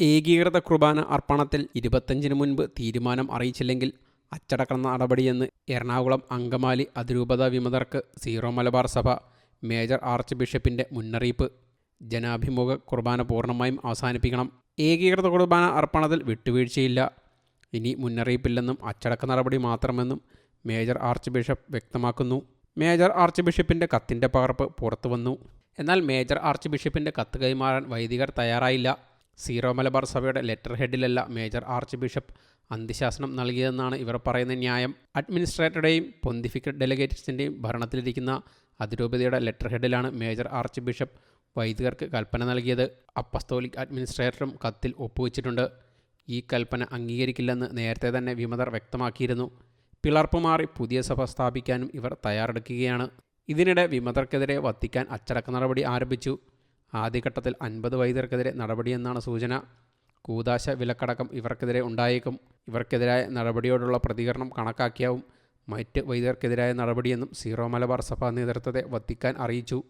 ഏകീകൃത കുർബാന അർപ്പണത്തിൽ ഇരുപത്തഞ്ചിന് മുൻപ് തീരുമാനം അറിയിച്ചില്ലെങ്കിൽ അച്ചടക്ക നടപടിയെന്ന് എറണാകുളം അങ്കമാലി അതിരൂപത വിമതർക്ക് സീറോ മലബാർ സഭ മേജർ ആർച്ച് ബിഷപ്പിന്റെ മുന്നറിയിപ്പ്. ജനാഭിമുഖ കുർബാന പൂർണമായും അവസാനിപ്പിക്കണം. ഏകീകൃത കുർബാന അർപ്പണത്തിൽ വിട്ടുവീഴ്ചയില്ല. ഇനി മുന്നറിയിപ്പില്ലെന്നും അച്ചടക്ക നടപടി മാത്രമെന്നും മേജർ ആർച്ച് ബിഷപ്പ് വ്യക്തമാക്കുന്നു. മേജർ ആർച്ച് ബിഷപ്പിന്റെ കത്തിന്റെ പകർപ്പ് പുറത്തു വന്നു എന്നാൽ മേജർ ആർച്ച് ബിഷപ്പിന്റെ കത്ത് കൈമാറാൻ വൈദികർ തയ്യാറായില്ല. സീറോ മലബാർ സഭയുടെ ലെറ്റർ ഹെഡിലല്ല മേജർ ആർച്ച് ബിഷപ്പ് അന്ത്യശാസനം നൽകിയതെന്നാണ് ഇവർ പറയുന്ന ന്യായം. അഡ്മിനിസ്ട്രേറ്ററുടെയും പൊന്തിഫിക്കൽ ഡെലിഗേറ്റ്സിന്റെയും ഭരണത്തിലിരിക്കുന്ന അതിരൂപതയുടെ ലെറ്റർ ഹെഡിലാണ് മേജർ ആർച്ച് ബിഷപ്പ് വൈദികർക്ക് കൽപ്പന നൽകിയത്. അപ്പസ്തോലിക് അഡ്മിനിസ്ട്രേറ്ററും കത്തിൽ ഒപ്പുവെച്ചിട്ടുണ്ട്. ഈ കൽപ്പന അംഗീകരിക്കില്ലെന്ന് നേരത്തെ തന്നെ വിമതർ വ്യക്തമാക്കിയിരുന്നു. പിളർപ്പ് മാറി പുതിയ സഭ സ്ഥാപിക്കാനും ഇവർ തയ്യാറെടുക്കുകയാണ്. ഇതിനിടെ വിമതർക്കെതിരെ വത്തിക്കാൻ അച്ചടക്ക നടപടി ആരംഭിച്ചു. ആദ്യഘട്ടത്തിൽ അൻപത് വൈദ്യർക്കെതിരെ നടപടിയെന്നാണ് സൂചന. കൂതാശ വിലക്കടക്കം ഇവർക്കെതിരെ ഉണ്ടായേക്കും. ഇവർക്കെതിരായ നടപടിയോടുള്ള പ്രതികരണം കണക്കാക്കിയാവും. മറ്റ് വൈദ്യർക്കെതിരായ നടപടിയെന്നും സീറോ മലബാർ സഭാ നേതൃത്വത്തെ വത്തിക്കാൻ അറിയിച്ചു.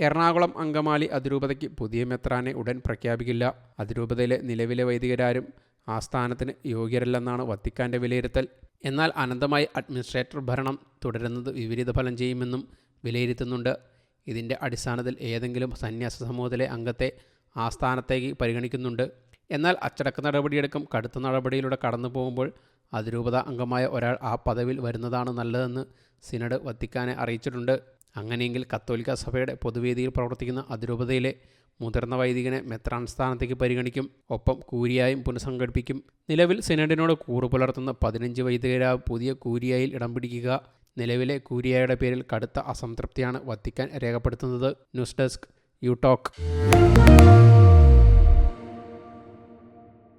എറണാകുളം അങ്കമാലി അതിരൂപതയ്ക്ക് പുതിയ മെത്രാനെ ഉടൻ പ്രഖ്യാപിക്കില്ല. അതിരൂപതയിലെ നിലവിലെ വൈദികരാരും ആ സ്ഥാനത്തിന് യോഗ്യരല്ലെന്നാണ് വത്തിക്കാന്റെ വിലയിരുത്തൽ. എന്നാൽ അനന്തമായി അഡ്മിനിസ്ട്രേറ്റർ ഭരണം തുടരുന്നത് വിപരീത ഫലം ചെയ്യുമെന്നും വിലയിരുത്തുന്നുണ്ട്. ഇതിന്റെ അടിസ്ഥാനത്തിൽ ഏതെങ്കിലും സന്യാസ സമൂഹത്തിലെ അംഗത്തെ ആസ്ഥാനത്തേക്ക് പരിഗണിക്കുന്നുണ്ട്. എന്നാൽ അച്ചടക്ക നടപടിയെടുക്കും. കടുത്ത നടപടിയിലൂടെ കടന്നു പോകുമ്പോൾ അതിരൂപത അംഗമായ ഒരാൾ ആ പദവിയിൽ വരുന്നതാണ് നല്ലതെന്ന് സിനഡ് വത്തിക്കാനെ അറിയിച്ചിട്ടുണ്ട്. അങ്ങനെയെങ്കിൽ കത്തോലിക്ക സഭയുടെ പൊതുവേദിയിൽ പ്രവർത്തിക്കുന്ന അതിരൂപതയിലെ മുതിർന്ന വൈദികനെ മെത്രാൻ സ്ഥാനത്തേക്ക് പരിഗണിക്കും. ഒപ്പം കൂരിയായും പുനഃസംഘടിപ്പിക്കും. നിലവിൽ സിനഡിനോട് കൂറു പുലർത്തുന്ന പതിനഞ്ച് വൈദികരാവ് പുതിയ കൂരിയായിൽ ഇടം പിടിക്കുക. നിലവിലെ കൂരിയായുടെ പേരിൽ കടുത്ത അസംതൃപ്തിയാണ് വത്തിക്കാൻ രേഖപ്പെടുത്തുന്നത് ന്യൂസ് ഡെസ്ക് യു ടോക്ക്